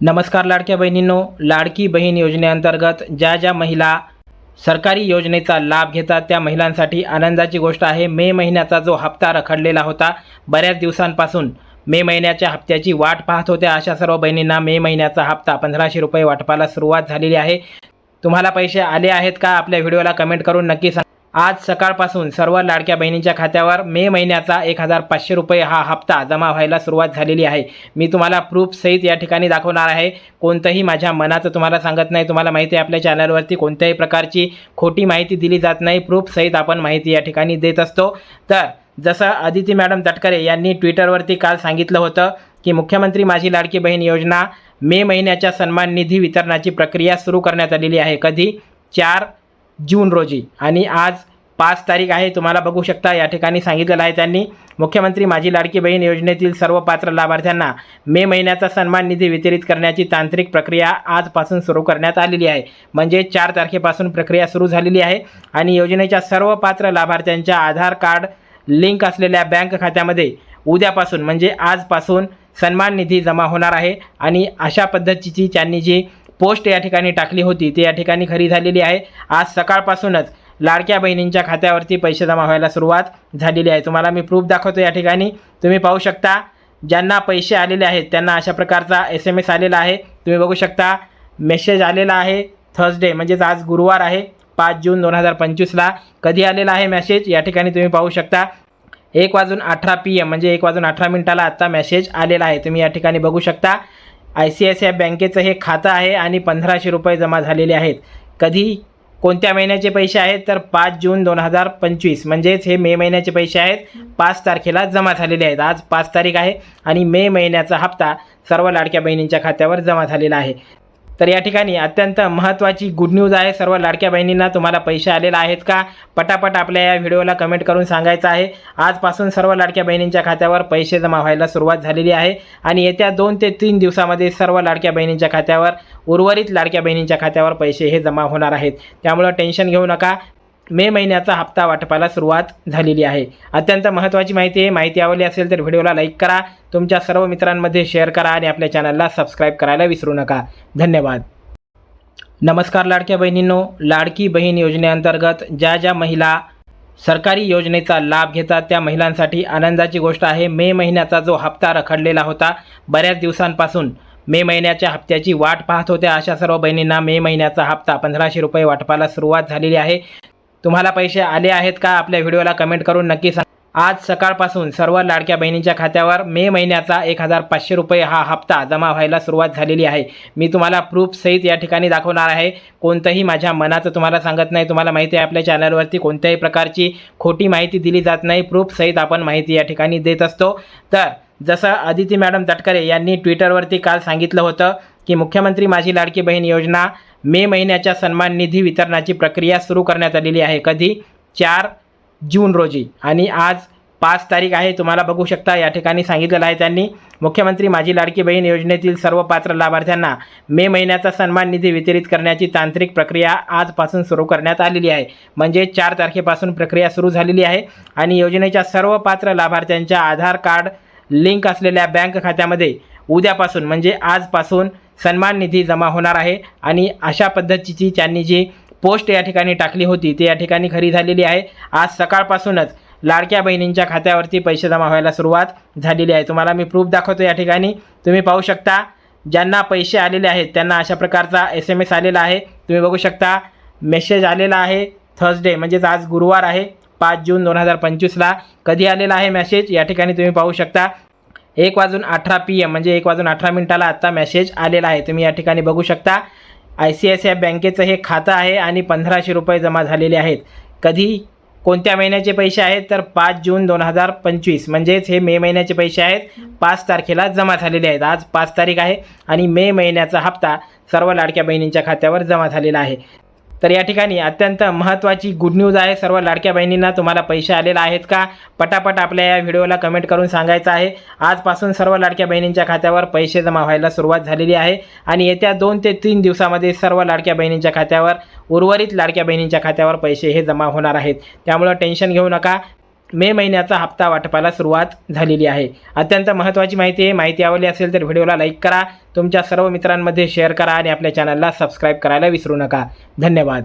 नमस्कार लाडक्या बहिणींनो लाडकी बहीण योजनेअंतर्गत ज्या ज्या महिला सरकारी योजनेचा लाभ घेतात त्या महिलांसाठी आनंदाची गोष्ट आहे. मे महिन्याचा जो हप्ता रखडलेला होता बऱ्याच दिवसांपासून मे महिन्याच्या हप्त्याची वाट पाहत होत्या अशा सर्व बहिणींना मे महिन्याचा हप्ता पंधराशे रुपये वाटपाला सुरुवात झालेली आहे. तुम्हाला पैसे आले आहेत का? आपल्या व्हिडिओला कमेंट करून नक्की सांग. आज सकाळपासून सर्व लाडक्या बहिणींच्या खात्यावर मे महिन्याचा एक हजार पाचशे रुपये हा हप्ता जमा व्हायला सुरुवात झालेली आहे. मी तुम्हाला प्रूफ सहित या ठिकाणी दाखवणार आहे. कोणतंही माझ्या मनाचं तुम्हाला सांगत नाही. तुम्हाला माहिती आहे आपल्या चॅनलवरती कोणत्याही प्रकारची खोटी माहिती दिली जात नाही. प्रूफ सहित आपण माहिती या ठिकाणी देत असतो. तर जसं अदिती मॅडम तटकरे यांनी ट्विटरवरती काल सांगितलं होतं की मुख्यमंत्री माझी लाडकी बहीण योजना मे महिन्याच्या सन्मान निधी वितरणाची प्रक्रिया सुरू करण्यात आलेली आहे. कधी? चार जून रोजी. आणि आज पाच तारीख आहे तुम्हाला बघू शकता या ठिकाणी सांगितलेलं आहे त्यांनी. मुख्यमंत्री माझी लाडकी बहीण योजनेतील सर्व पात्र लाभार्थ्यांना मे महिन्याचा सन्मान निधी वितरित करण्याची तांत्रिक प्रक्रिया आजपासून सुरू करण्यात आलेली आहे. म्हणजे चार तारखेपासून प्रक्रिया सुरू झालेली आहे आणि योजनेच्या सर्व पात्र लाभार्थ्यांच्या आधार कार्ड लिंक असलेल्या बँक खात्यामध्ये उद्यापासून म्हणजे आजपासून सन्मान निधी जमा होणार आहे. आणि अशा पद्धतीची त्यांनी जी पोस्ट या ठिकाणी टाकली होती. ती या ठिकाणी खरी झालेली आहे. आज सकाळपासूनच लाडक्या बहिणींच्या खात्यावरती पैसे जमा व्हायला सुरुवात झालेली आहे. तुम्हाला मी प्रूफ दाखवतो या ठिकाणी. तुम्ही पाहू शकता ज्यांना पैसे आलेले आहेत त्यांना अशा प्रकारचा एस एम एस आलेला आहे. तुम्ही बघू शकता मेसेज आलेला आहे थर्सडे म्हणजेच आज गुरुवार आहे पाच जून दोन हजार पंचवीसला कधी आलेला आहे मेसेज या ठिकाणी तुम्ही पाहू शकता. एक वाजून अठरा पी एम म्हणजे एक वाजून अठरा मिनिटाला आत्ता मेसेज आलेला आहे. तुम्ही या ठिकाणी बघू शकता. I C I C I बँकेचं हे खातं आहे आणि पंधराशे रुपये जमा झालेले आहेत. कधी? कोणत्या महिन्याचे पैसे आहेत? तर पाच जून दोन हजार पंचवीस. म्हणजेच हे मे महिन्याचे पैसे आहेत. पाच तारखेला जमा झालेले आहेत. आज पाच तारीख आहे आणि मे महिन्याचा हप्ता सर्व लाडक्या बहिणींच्या खात्यावर जमा झालेला आहे. तर या ठिकाणी अत्यंत महत्त्वाची गुड न्यूज आहे. सर्व लाडक्या बहिणींना तुम्हाला पैसे आलेले आहेत का? पटापट आपल्या या व्हिडिओला कमेंट करून सांगायचं आहे. आजपासून सर्व लाडक्या बहिणींच्या खात्यावर पैसे जमा व्हायला सुरुवात झालेली आहे. आणि येत्या दोन ते तीन दिवसामध्ये सर्व लाडक्या बहिणींच्या खात्यावर उर्वरित लाडक्या बहिणींच्या खात्यावर पैसे हे जमा होणार आहेत. त्यामुळं टेन्शन घेऊ नका. मे महिन्याचा हप्ता वाटपाला सुरुवात झालेली आहे. अत्यंत महत्त्वाची माहिती आहे. माहिती आवडली असेल तर व्हिडिओला लाईक करा. तुमच्या सर्व मित्रांमध्ये शेअर करा आणि आपल्या चॅनलला सबस्क्राईब करायला विसरू नका. धन्यवाद. नमस्कार लाडक्या बहिणींनो. लाडकी बहीण योजनेअंतर्गत ज्या ज्या महिला सरकारी योजनेचा लाभ घेतात त्या महिलांसाठी आनंदाची गोष्ट आहे. मे महिन्याचा जो हप्ता रखडलेला होता बऱ्याच दिवसांपासून मे महिन्याच्या हप्त्याची वाट पाहत होत्या. अशा सर्व बहिणींना मे महिन्याचा हप्ता पंधराशे रुपये वाटपाला सुरुवात झालेली आहे. तुम्हाला पैसे आले आहेत का आपल्या व्हिडिओला कमेंट करून नक्की सांग. आज सकाळपासून सर्व लाडक्या बहिणींच्या खात्यावर मे महिन्याचा एक हजार पाचशे रुपये हा हप्ता जमा व्हायला सुरुवात झालेली आहे. मी तुम्हाला प्रूफ सहित या ठिकाणी दाखवणार आहे. कोणतंही माझ्या मनाचं तुम्हाला सांगत नाही. तुम्हाला माहिती आहे आपल्या चॅनलवरती कोणत्याही प्रकारची खोटी माहिती दिली जात नाही. प्रूफ सहित आपण माहिती या ठिकाणी देत असतो. तर जसं अदिती मॅडम तटकरे यांनी ट्विटरवरती काल सांगितलं होतं की मुख्यमंत्री माझी लाडकी बहीण योजना मे महिन्याच्या सन्मान निधी वितरणाची प्रक्रिया सुरू करण्यात आलेली आहे. कधी? चार जून रोजी. आणि आज पाच तारीख आहे. तुम्हाला बघू शकता या ठिकाणी सांगितलेलं आहे त्यांनी. मुख्यमंत्री माझी लाडकी बहीण योजनेतील सर्व पात्र लाभार्थ्यांना मे महिन्याचा सन्मान निधी वितरित करण्याची तांत्रिक प्रक्रिया आजपासून सुरू करण्यात आलेली आहे. म्हणजे चार तारखेपासून प्रक्रिया सुरू झालेली आहे. आणि योजनेच्या सर्व पात्र लाभार्थ्यांच्या आधार कार्ड लिंक असलेल्या बँक खात्यामध्ये उद्यापासून म्हणजे आजपासून सन्मान निधी जमा होणार आहे. आणि अशा पद्धतीची त्यांनी जी पोस्ट या ठिकाणी टाकली होती ती या ठिकाणी खरी झालेली आहे. आज सकाळपासूनच लाडक्या बहिणींच्या खात्यावरती पैसे जमा व्हायला सुरुवात झालेली आहे. तुम्हाला मी प्रूफ दाखवतो या ठिकाणी. तुम्ही पाहू शकता ज्यांना पैसे आलेले आहेत त्यांना अशा प्रकारचा एस एम एस आलेला आहे. तुम्ही बघू शकता मेसेज आलेला आहे थर्सडे म्हणजेच आज गुरुवार आहे पाच जून दोन हजार पंचवीसला. कधी आलेला आहे मेसेज? या ठिकाणी तुम्ही पाहू शकता. एक वाजून अठरा पी एम म्हणजे एक वाजून अठरा मिनिटाला आत्ता मेसेज आलेला आहे. तुम्ही या ठिकाणी बघू शकता I C I C I बँकेचं हे खातं आहे आणि पंधराशे रुपये जमा झालेले आहेत. कधी? कोणत्या महिन्याचे पैसे आहेत? तर पाच जून दोन हजार पंचवीस म्हणजेच हे मे महिन्याचे पैसे आहेत. पाच तारखेला जमा झालेले आहेत. आज पाच तारीख आहे आणि मे महिन्याचा हप्ता सर्व लाडक्या बहिणींच्या खात्यावर जमा झालेला आहे. तर या ठिकाणी अत्यंत महत्त्वाची गुड न्यूज आहे. सर्व लाडक्या बहिणींना तुम्हाला पैसे आलेले आहेत का? पटापट आपल्या या व्हिडिओला कमेंट करून सांगायचं आहे. आजपासून सर्व लाडक्या बहिणींच्या खात्यावर पैसे जमा व्हायला सुरुवात झालेली आहे. आणि येत्या दोन ते तीन दिवसामध्ये सर्व लाडक्या बहिणींच्या खात्यावर उर्वरित लाडक्या बहिणींच्या खात्यावर पैसे हे जमा होणार आहेत. त्यामुळं टेन्शन घेऊ नका. मे महिन्याचा हप्ता वाटपाला सुरुवात झालेली आहे. अत्यंत महत्त्वाची माहिती आहे. माहिती आवडली असेल तर व्हिडिओला लाईक करा. तुमच्या सर्व मित्रांमध्ये शेअर करा आणि आपल्या चॅनलला सबस्क्राईब करायला विसरू नका. धन्यवाद.